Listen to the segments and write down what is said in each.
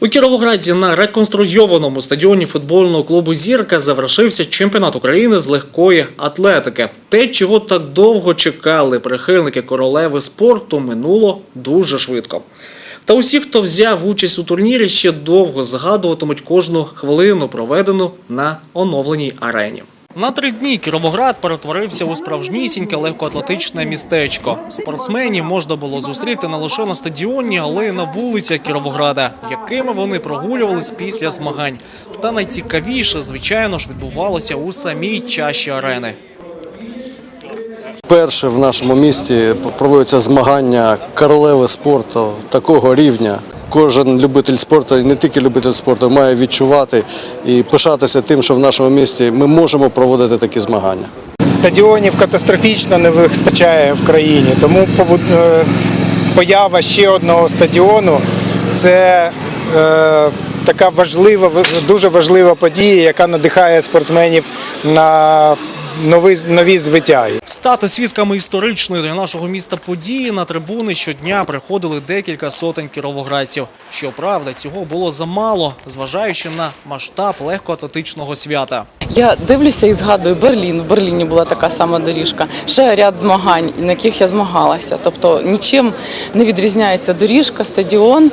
У Кіровограді на реконструйованому стадіоні футбольного клубу Зірка завершився чемпіонат України з легкої атлетики. Те, чого так довго чекали прихильники королеви спорту, минуло дуже швидко. Та усі, хто взяв участь у турнірі, ще довго згадуватимуть кожну хвилину, проведену на оновленій арені. На три дні Кіровоград перетворився у справжнісіньке легкоатлетичне містечко. Спортсменів можна було зустріти не лише на стадіоні, але й на вулицях Кіровограда, якими вони прогулювались після змагань. Та найцікавіше, звичайно ж, відбувалося у самій чаші арени. Перше в нашому місті проводяться змагання королеви спорту такого рівня. Кожен любитель спорту, не тільки любитель спорту, має відчувати і пишатися тим, що в нашому місті ми можемо проводити такі змагання. Стадіонів катастрофічно не вистачає в країні, тому е, поява ще одного стадіону це е, така важлива, дуже важлива подія, яка надихає спортсменів на нові, звиття. Стати свідками історичної для нашого міста події на трибуни щодня приходили декілька сотень кіровоградців. Щоправда, цього було замало, зважаючи на масштаб легкоатлетичного свята. Я дивлюся і згадую Берлін. В Берліні була така сама доріжка. Ще ряд змагань, на яких я змагалася. Тобто нічим не відрізняється доріжка, стадіон.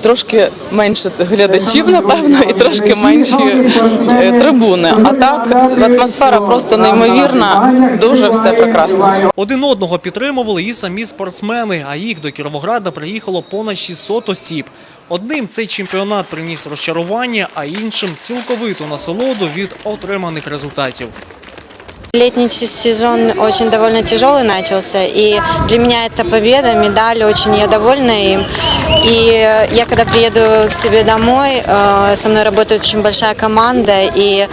Трошки менше глядачів, напевно, і трошки менші е, трибуни. А так атмосфера просто неймовірна, дуже все прекрасно. Один одного підтримували і самі спортсмени, а їх до Кіровограда приїхало понад 600 осіб. Одним цей чемпіонат приніс розчарування, а іншим цілковиту насолоду від отриманих результатів. Летний сезон очень довольно тяжелый начался, и для меня это победа, медаль, очень я довольна им. И я когда приеду к себе домой, э, со мной работает очень большая команда, и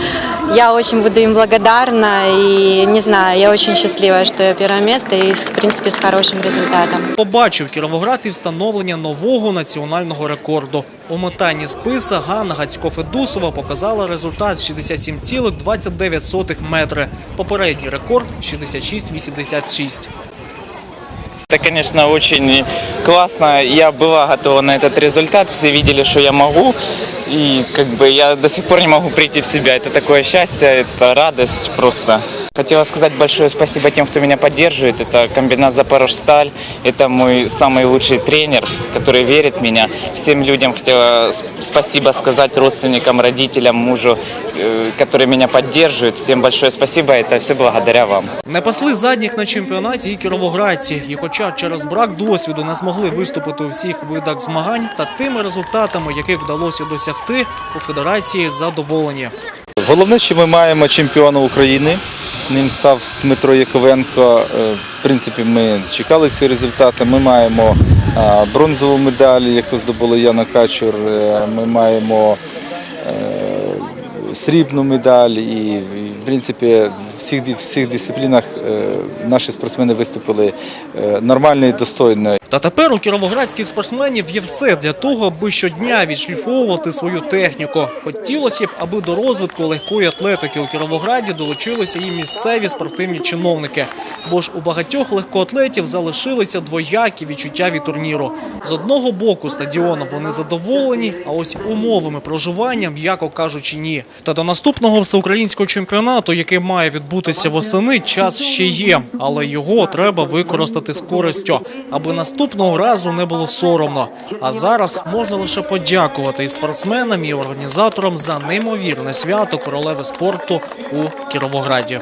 я очень буду им благодарна, и не знаю, я очень счастлива, что я первое место, и в принципе с хорошим результатом. Побачив Кіровоград і встановлення нового національного рекорду. У метанні списа Ганна Гацько-Федусова показала результат 67,29 метри. Попередній рекорд 66,86. Это, конечно, очень классно. Я была готова на этот результат. Все видели, что я могу. И как бы я до сих пор не могу прийти в себя. Это такое счастье, это радость просто. Хотела сказать большое спасибо тем, кто меня поддерживает. Это комбинат «Запорожсталь». Это мой самый лучший тренер, который верит в меня. Всем людям хотела с- спасибо сказать, родственникам, родителям, мужу, э, которые меня поддерживают. Всем большое спасибо. Это все благодаря вам. Не пасли задніх на чемпіонаті і кіровоградці. І хоча через брак досвіду не змогли виступити у всіх видах змагань, та тими результатами, яких вдалося досягти, у федерації задоволені. Головне, що ми маємо чемпіона України. Ним став Дмитро Яковенко. Е, В принципі, ми чекали ці результати. Ми маємо бронзову медаль, яку здобула Яна Качур. Е, Ми маємо е, срібну медаль і, в принципі, в всіх, всіх дисциплінах е, наші спортсмени виступили е, нормально і достойно. Та тепер у кіровоградських спортсменів є все для того, аби щодня відшліфовувати свою техніку. Хотілося б, аби до розвитку легкої атлетики у Кіровограді долучилися і місцеві спортивні чиновники. Бо ж у багатьох легкоатлетів залишилися двоякі відчуття від турніру. З одного боку стадіоном вони задоволені, а ось умовами проживання, м'яко кажучи, ні. Та до наступного всеукраїнського чемпіонату, який має відбутися восени, час ще є, але його треба використати з користю, аби наступного разу не було соромно. А зараз можна лише подякувати і спортсменам, і організаторам за неймовірне свято королеви спорту у Кіровограді.